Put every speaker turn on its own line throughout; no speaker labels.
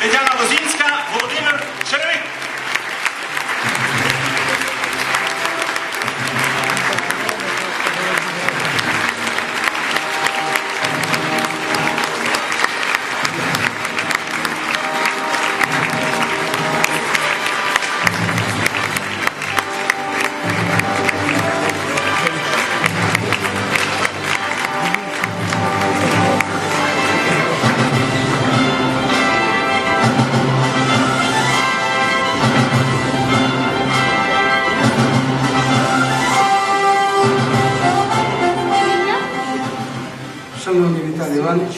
Тетяна Лозінська,
Шановний Віталій Іванович,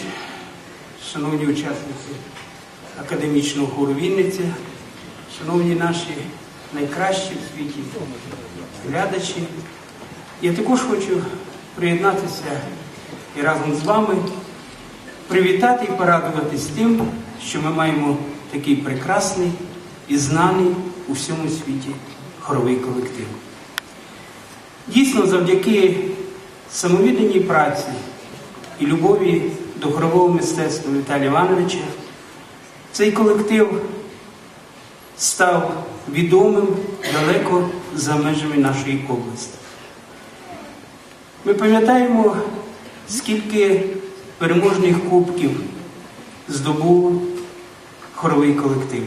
шановні учасники академічного хору Вінниця, шановні наші найкращі в світі глядачі, я також хочу приєднатися і разом з вами привітати і порадуватись тим, що ми маємо такий прекрасний і знаний у всьому світі хоровий колектив. Дійсно, завдяки самовідданій праці і любові до хорового мистецтва Віталія Івановича цей колектив став відомим далеко за межами нашої області. Ми пам'ятаємо, скільки переможних кубків здобув хоровий колектив.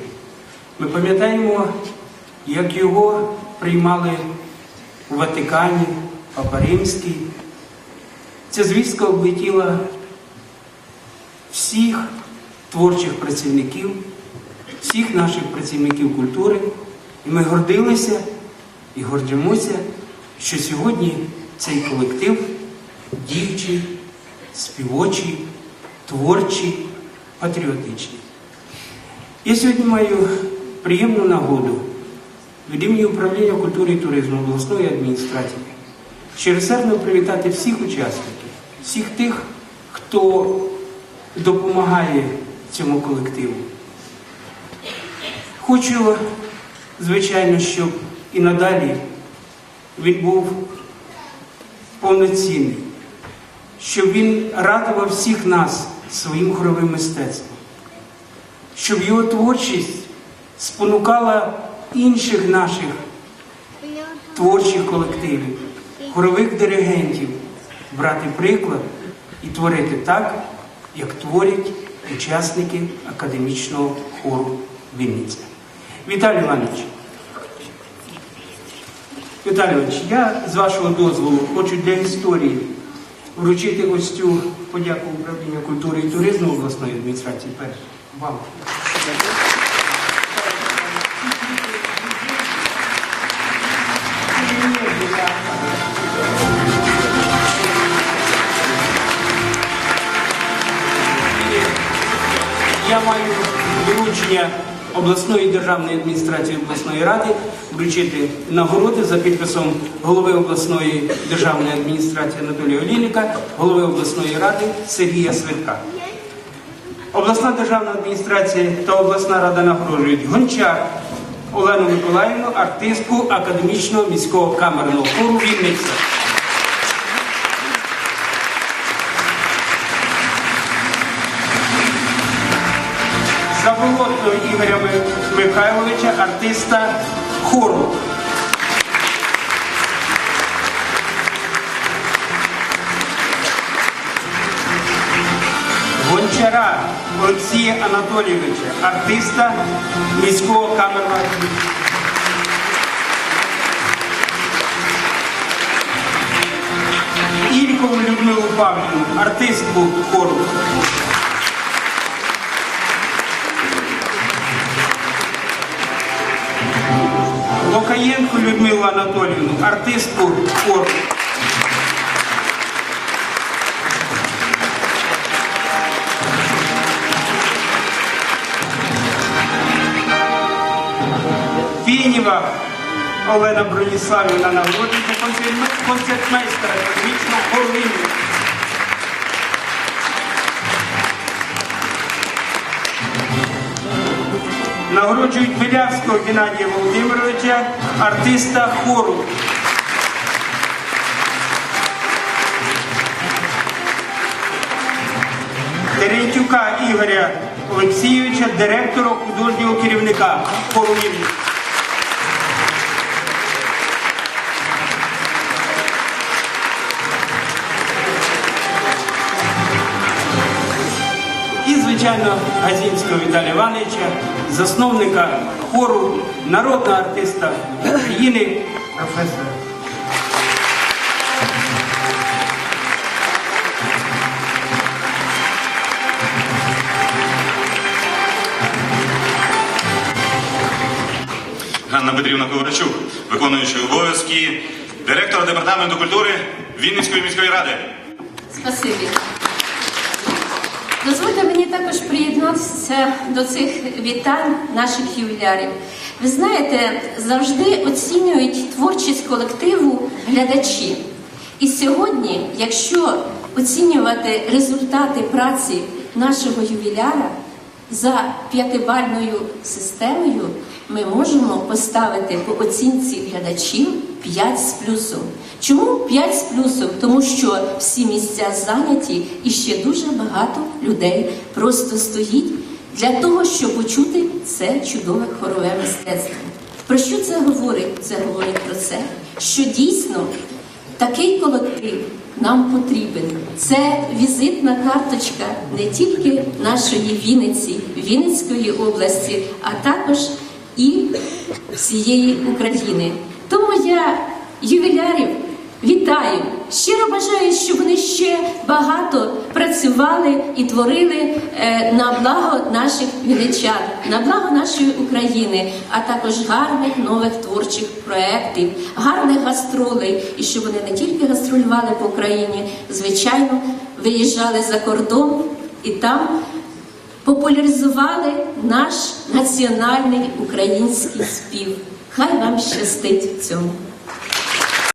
Ми пам'ятаємо, як його приймали у Ватикані, Папа Римський. Ця звістка облетіла всіх творчих працівників, всіх наших працівників культури. І ми гордилися і гордимося, що сьогодні цей колектив діючий, співочий, творчий, патріотичний. Я сьогодні маю приємну нагоду від імені управління культури і туризму обласної адміністрації щиросердно привітати всіх учасників, всіх тих, хто допомагає цьому колективу. Хочу, звичайно, щоб і надалі він був повноцінний, щоб він радував всіх нас своїм хоровим мистецтвом, щоб його творчість спонукала інших наших творчих колективів, хорових диригентів брати приклад і творити так, як творять учасники академічного хору Вінниця. Віталій Іванович, Віталій Іванович, я з вашого дозволу хочу для історії вручити ось цю подяку управління культури і туризму обласної адміністрації. Перше вам. Доручення обласної державної адміністрації обласної ради вручити нагороди за підписом голови обласної державної адміністрації Анатолія Олійника, голови обласної ради Сергія Свитка. Обласна державна адміністрація та обласна рада нагороджують Гончар Олену Миколаївну, артистку академічного міського камерного хору Вінниця. Ігоря Михайловича, артиста хору. Гончара Олексія Анатолійовича, артиста міського камерного. Ількову Людмилу Павлівну, артистку хору. Локаєнку Людмилу Анатоліївну, артистку хору. Фінєва Олена Броніславівна нагороджується концерт- концертмейстера академічного хору Нагороджують Милявського Геннадія Володимировича, артиста хору. Терентюка Ігоря Олексійовича, директора художнього керівника хору імені. Звичайно, Газінського Віталія Івановича, засновника хору, народного артиста України, професора.
Ганна Петрівна Коварчук, виконуючий обов'язки директора департаменту культури Вінницької міської ради.
Спасибі. Дозвольте мені також приєднатися до цих вітань наших ювілярів. Ви знаєте, завжди оцінюють творчість колективу глядачі. І сьогодні, якщо оцінювати результати праці нашого ювіляра за п'ятибальною системою, ми можемо поставити по оцінці глядачів 5 з плюсом. Чому 5 з плюсом? Тому що всі місця зайняті і ще дуже багато людей просто стоїть для того, щоб почути це чудове хорове мистецтво. Про що це говорить? Це говорить про це, що дійсно такий колектив нам потрібен. Це візитна карточка не тільки нашої Вінниці, Вінницької області, а також і всієї України. Тому я ювілярів вітаю. Щиро бажаю, щоб вони ще багато працювали і творили е, на благо наших вінничан, на благо нашої України, а також гарних нових творчих проєктів, гарних гастролей, і щоб вони не тільки гастролювали по Україні, звичайно, виїжджали за кордон і там популяризували наш національний український спів. Хай вам щастить в цьому.